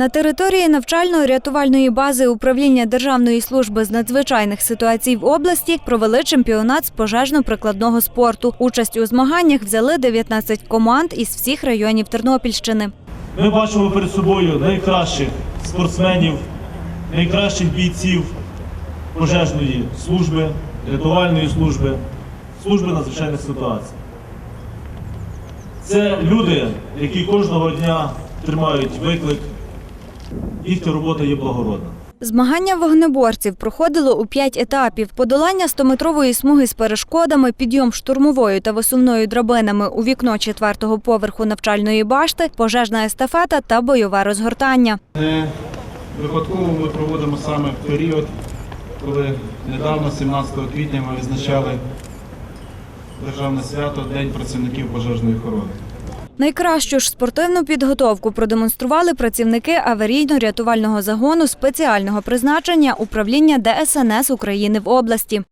На території навчально-рятувальної бази управління Державної служби з надзвичайних ситуацій в області провели чемпіонат з пожежно-прикладного спорту. Участь у змаганнях взяли 19 команд із всіх районів Тернопільщини. Ми бачимо перед собою найкращих спортсменів, найкращих бійців пожежної служби, рятувальної служби, служби надзвичайних ситуацій. Це люди, які кожного дня тримають виклик. Їхня робота є благородна. Змагання вогнеборців проходило у п'ять етапів: подолання 100-метрової смуги з перешкодами, підйом штурмовою та висувною драбинами у вікно четвертого поверху навчальної башти, пожежна естафета та бойове розгортання. Не випадково ми проводимо саме в період, коли недавно, 17 квітня, ми відзначали державне свято День працівників пожежної охорони. Найкращу ж спортивну підготовку продемонстрували працівники аварійно-рятувального загону спеціального призначення управління ДСНС України в області.